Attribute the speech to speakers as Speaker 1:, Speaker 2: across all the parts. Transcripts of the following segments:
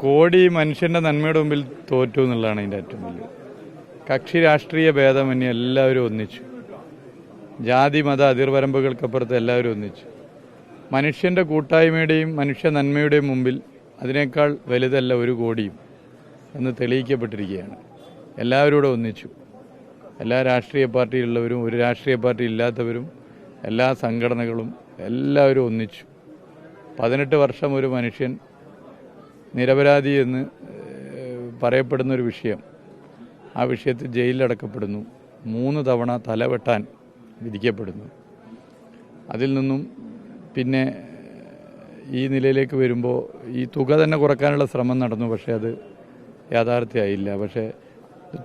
Speaker 1: കോടി മനുഷ്യന്റെ നന്മയുടെ മുമ്പിൽ തോറ്റു എന്നുള്ളതാണ് അതിന്റെ ഏറ്റവും വലിയ കക്ഷി രാഷ്ട്രീയ ഭേദമന്യേ എല്ലാവരും ഒന്നിച്ചു. ജാതി മത അതിർവരമ്പുകൾക്കപ്പുറത്ത് എല്ലാവരും ഒന്നിച്ചു. മനുഷ്യന്റെ കൂട്ടായ്മയുടെയും മനുഷ്യ നന്മയുടെയും മുമ്പിൽ അതിനേക്കാൾ വലുതല്ല ഒരു കോടിയും എന്ന് തെളിയിക്കപ്പെട്ടിരിക്കുകയാണ്. എല്ലാവരും ഒന്നിച്ചു. എല്ലാ രാഷ്ട്രീയ പാർട്ടിയിലുള്ളവരും ഒരു രാഷ്ട്രീയ പാർട്ടി ഇല്ലാത്തവരും എല്ലാ സംഘടനകളും എല്ലാവരും ഒന്നിച്ചു. പതിനെട്ട് വർഷം ഒരു മനുഷ്യൻ നിരപരാധി എന്ന് പറയപ്പെടുന്ന ഒരു വിഷയം. ആ വിഷയത്തിൽ ജയിലിലടക്കപ്പെടുന്നു മൂന്ന് തവണ തലവെട്ടാൻ വിധിക്കപ്പെടുന്നു. അതിൽ നിന്നും പിന്നെ ഈ നിലയിലേക്ക് വരുമ്പോൾ ഈ തുക തന്നെ കുറക്കാനുള്ള ശ്രമം നടന്നു. പക്ഷേ അത് യാഥാർത്ഥ്യമായില്ല. പക്ഷേ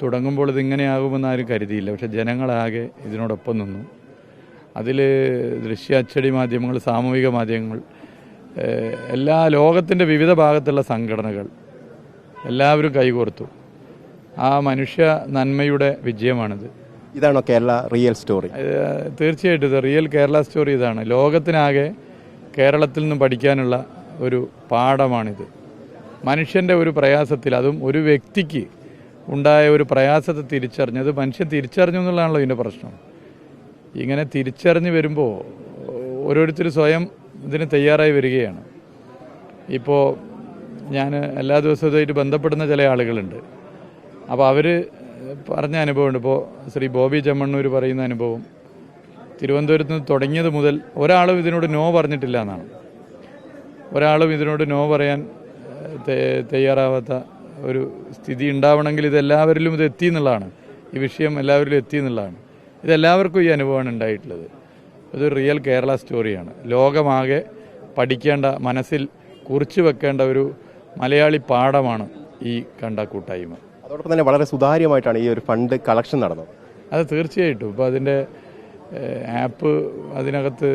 Speaker 1: തുടങ്ങുമ്പോൾ ഇതിങ്ങനെയാകുമെന്ന് ആരും കരുതിയില്ല. പക്ഷേ ജനങ്ങളാകെ ഇതിനോടൊപ്പം നിന്നു. അതിൽ ദൃശ്യ അച്ചടി മാധ്യമങ്ങൾ സാമൂഹിക മാധ്യമങ്ങൾ എല്ലാ ലോകത്തിന്റെ വിവിധ ഭാഗത്തുള്ള സംഘടനകൾ എല്ലാവരും കൈകോർത്തു. ആ മനുഷ്യ നന്മയുടെ വിജയമാണിത്.
Speaker 2: ഇതാണോ കേരള റിയൽ സ്റ്റോറി?
Speaker 1: തീർച്ചയായിട്ടും ഇത് റിയൽ കേരള സ്റ്റോറി ഇതാണ്. ലോകത്തിനാകെ കേരളത്തിൽ നിന്നും പഠിക്കാനുള്ള ഒരു പാഠമാണിത്. മനുഷ്യന്റെ ഒരു പ്രയാസത്തിൽ അതും ഒരു വ്യക്തിക്ക് ഉണ്ടായ ഒരു പ്രയാസത്തെ തിരിച്ചറിഞ്ഞത് മനുഷ്യൻ തിരിച്ചറിഞ്ഞു എന്നുള്ളതാണല്ലോ ഇതിന്റെ പ്രശ്നം. ഇങ്ങനെ തിരിച്ചറിഞ്ഞ് വരുമ്പോൾ ഓരോരുത്തർ സ്വയം ഇതിന് തയ്യാറായി വരികയാണ്. ഇപ്പോൾ ഞാൻ എല്ലാ ദിവസവും ഇതുമായിട്ട് ബന്ധപ്പെടുന്ന ചില ആളുകളുണ്ട്. അപ്പോൾ അവർ പറഞ്ഞ അനുഭവമുണ്ട്. ഇപ്പോൾ ശ്രീ ബോബി ചെമ്മണ്ണൂർ പറയുന്ന അനുഭവം തിരുവനന്തപുരത്ത് നിന്ന് തുടങ്ങിയത് മുതൽ ഒരാളും ഇതിനോട് നോ പറഞ്ഞിട്ടില്ല എന്നാണ്. ഒരാളും ഇതിനോട് നോ പറയാൻ തയ്യാറാവാത്ത ഒരു സ്ഥിതി ഉണ്ടാവണമെങ്കിൽ ഇത് എല്ലാവരിലും ഇത് എത്തി എന്നുള്ളതാണ്. ഈ വിഷയം എല്ലാവരിലും എത്തി എന്നുള്ളതാണ്. ഇതെല്ലാവർക്കും ഈ അനുഭവമാണ് ഉണ്ടായിട്ടുള്ളത്. ഇത് റിയൽ കേരള സ്റ്റോറിയാണ് ലോകമാകെ പഠിക്കേണ്ട മനസ്സിൽ കുറിച്ചു വെക്കേണ്ട ഒരു മലയാളി പാഠമാണ് ഈ കണ്ട കൂട്ടായ്മ
Speaker 2: അതോടൊപ്പം തന്നെ വളരെ സുതാര്യമായിട്ടാണ് ഈ ഒരു ഫണ്ട് കളക്ഷൻ നടന്നത്.
Speaker 1: അത് തീർച്ചയായിട്ടും. ഇപ്പോൾ അതിന്റെ ആപ്പ് അതിനകത്ത്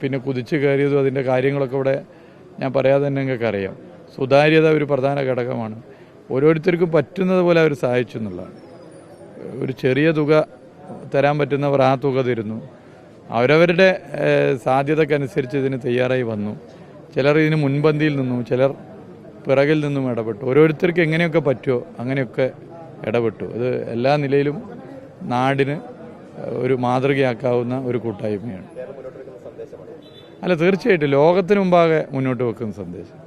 Speaker 1: പിന്നെ കുതിച്ച് കയറിയതും അതിന്റെ കാര്യങ്ങളൊക്കെ ഇവിടെ ഞാൻ പറയാതെ തന്നെ നിങ്ങൾക്ക് അറിയാം. സുതാര്യത ഒരു പ്രധാന ഘടകമാണ്. ഓരോരുത്തർക്കും പറ്റുന്നത് പോലെ അവർ സഹായിച്ചു എന്നുള്ളതാണ്. ഒരു ചെറിയ തുക തരാൻ പറ്റുന്നവർ ആ തുക തരുന്നു. അവരവരുടെ സാധ്യതക്കനുസരിച്ച് ഇതിന് തയ്യാറായി വന്നു. ചിലർ ഇതിന് മുൻപന്തിയിൽ നിന്നു ചിലർ പിറകിൽ നിന്നും ഇടപെട്ടു. ഓരോരുത്തർക്ക് എങ്ങനെയൊക്കെ പറ്റുമോ അങ്ങനെയൊക്കെ ഇടപെട്ടു. ഇത് എല്ലാ നിലയിലും നാടിന് ഒരു മാതൃകയാക്കാവുന്ന ഒരു കൂട്ടായ്മയാണ്. അല്ല തീർച്ചയായിട്ടും. ലോകത്തിന് മുമ്പാകെ മുന്നോട്ട് വെക്കുന്ന സന്ദേശം.